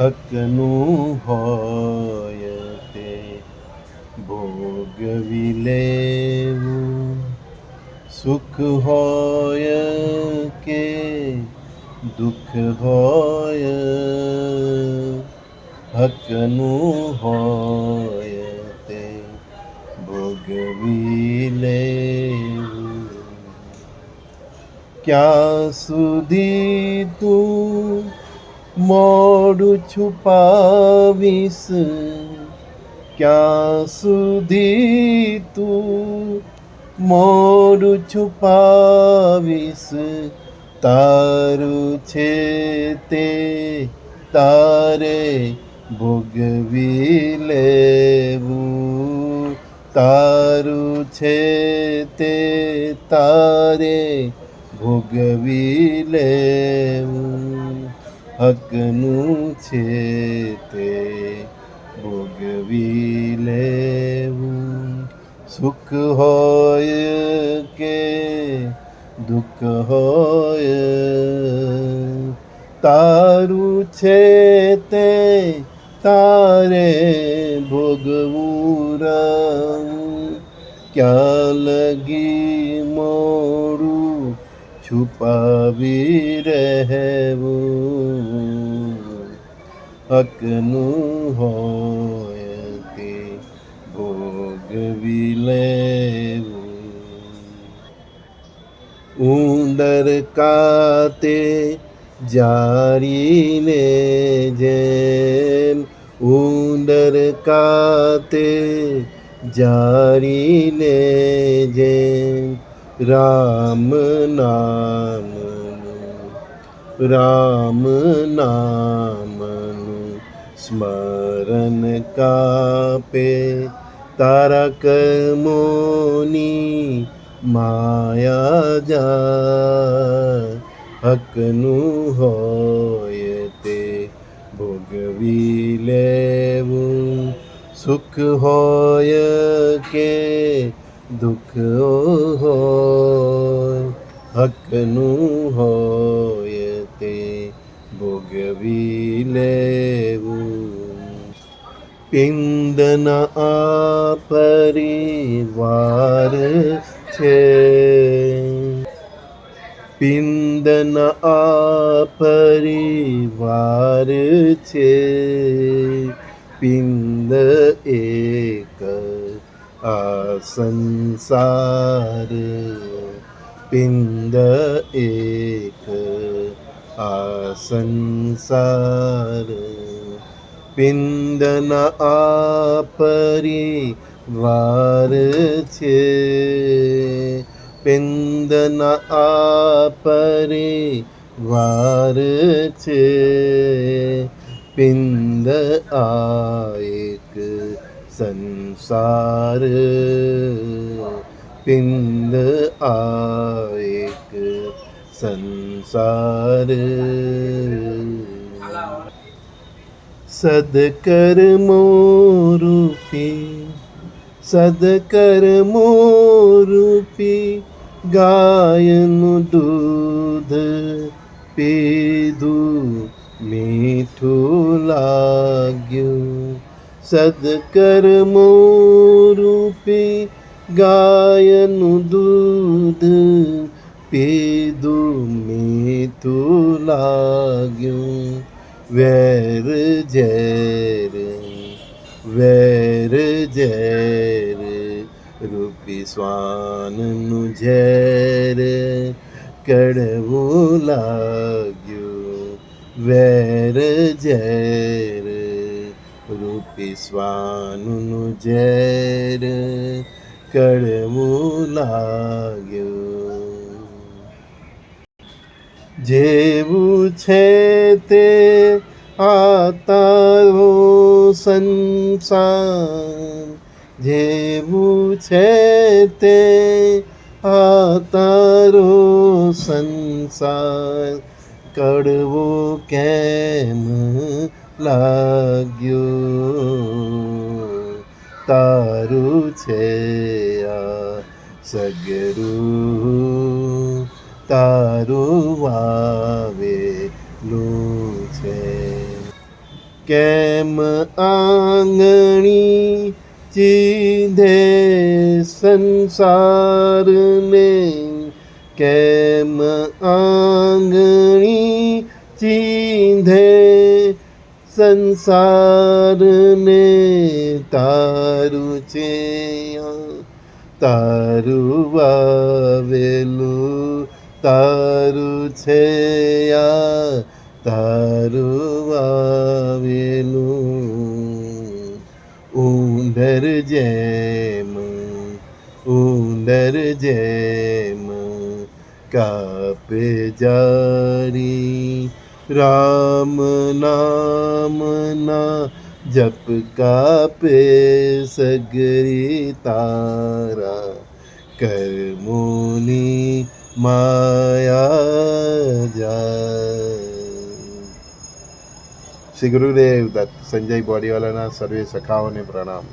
હકનું હોય તે ભોગવી લેવું. સુખ હોય કે દુઃખ હોય હકનું હોય તે ભોગવી લેવું. ક્યાં સુધી તું મોડું છુપાવીશ. ક્યાં સુધી તું મોડું છુપાવીશ? તારું છે તે તારે ભોગવી લેવું. તારું છે તે તારે ભોગવી લેવું. હકનું છે તે ભોગવી લેવું. સુખ હોય કે દુઃખ હોય, તારું છે તે તારે ભોગવું ક્યાં લગી મોડું છુપાવી રહેવું હકનું હોય તે ભોગવી લેવું ઉંદર કાતે જારીને જેમ ઉંદર કાતે જારીને જેમ રામ નામનું રામ નામનું સ્મરણ કાપે તારા કર્મોની માયા જા હકનું હોય તે ભોગવી લેવું સુખ હોય કે દુઃખ હોય, હકનું હોય તે ભોગવી લેવું. પિંદના આ પરિવાર છે. પિંદના આ પરિવાર છે. પિંદ એક આ સંસાર પિંડ એક આ સંસાર પિંડન આ પરિવાર છે પિંડન આ પરિવાર છે પિંડ આ એક સંસાર પિંડ આ એક સંસાર સદકર્મો રૂપી સદકર્મો રૂપી ગાયનું દૂધ પીધું મીઠું લાગ્યું સદકર્મો રૂપી ગાયનું દૂધ પીધું મીઠું લાગ્યું વેર ઝેર વેર ઝેર રૂપી સ્વાનનું ઝેર કડવું લાગ્યું વેર ઝેર રૂપી સ્વાનું ઝેર કડવું લાગ્યું. જેવું છે તે આતારો તારો સંસાર. જેવું છે તે આતારો તારો સંસાર. કડવો કેમ લાગ્યો. તારું છે આ સગરું. તારું વાવેલું છે. કેમ આંગણી ચીધે સંસારને? કેમ આંગણી ચીધે સંસારને તારું છે તારું વાવેલું તારું છે તારું વાવેલું ઉંદર જેમ ઉંદર જેમ કાપે જારી રામ નામના જપ કાપે સગરી તારા કર્મોની માયા જાય. શ્રી ગુરુદેવ દત્ત, સંજય બોડીવાલાના સર્વે સખાઓને પ્રણામ.